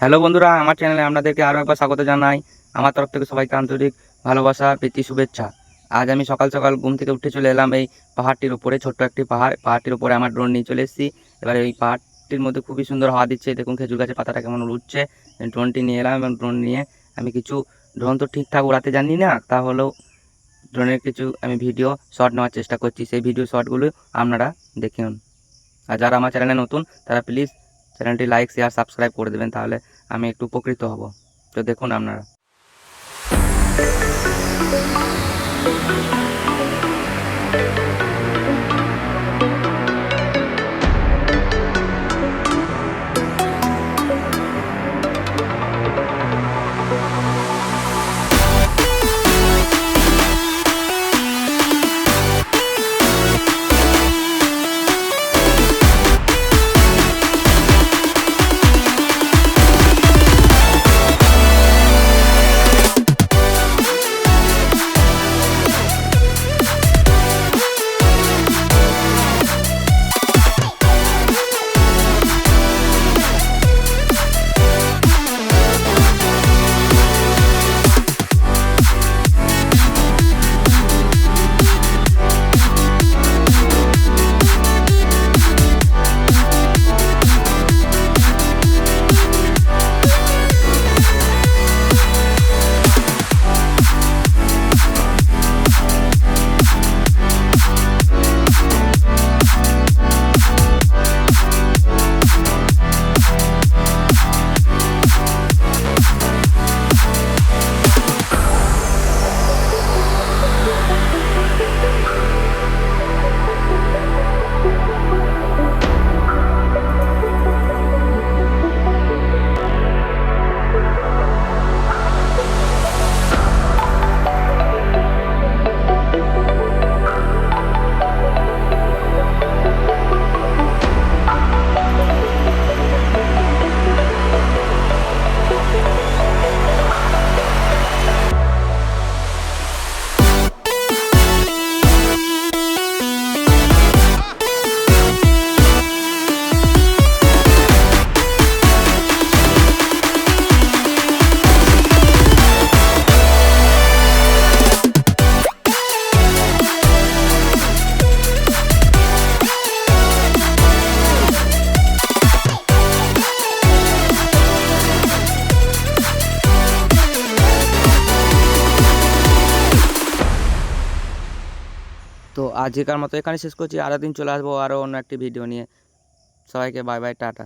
Hello বন্ধুরা, আমার চ্যানেলে আপনাদেরকে আরও একবার স্বাগত জানাই। আমার তরফ থেকে সবাইকে আন্তরিক ভালোবাসা, প্রীতি, শুভেচ্ছা। আজ আমি সকাল সকাল ঘুম থেকে উঠে চলে এলাম এই পাহাড়টির উপরে, ছোট্ট একটি পাহাড়। পাহাড়টির উপরে আমার ড্রোন নিয়ে চলে এসেছি। এবার এই পাহাড়টির মধ্যে খুবই সুন্দর হাওয়া দিচ্ছে। দেখুন খেজুর গাছের পাতাটা কেমন উঠছে ড্রোনটি নিয়ে এলাম এবং ড্রোন নিয়ে আমি কিছু ড্রোন তো ঠিকঠাক উড়াতে জানি না তাহলেও ড্রোনের কিছু আমি ভিডিও শট নেওয়ার চেষ্টা করছি। সেই ভিডিও শটগুলো আপনারা দেখুন আর যারা আমার চ্যানেলে নতুন, তারা প্লিজ চ্যানেলটি লাইক শেয়ার সাবস্ক্রাইব করে দেবেন তাহলে আমি একটু উপকৃত হব। তো দেখুন আপনারা। তো আজকের মতো এখানে শেষ করছি। আরও দিন চলে আসব আরও অন্য একটি ভিডিও নিয়ে। সবাইকে বাই বাই টাটা।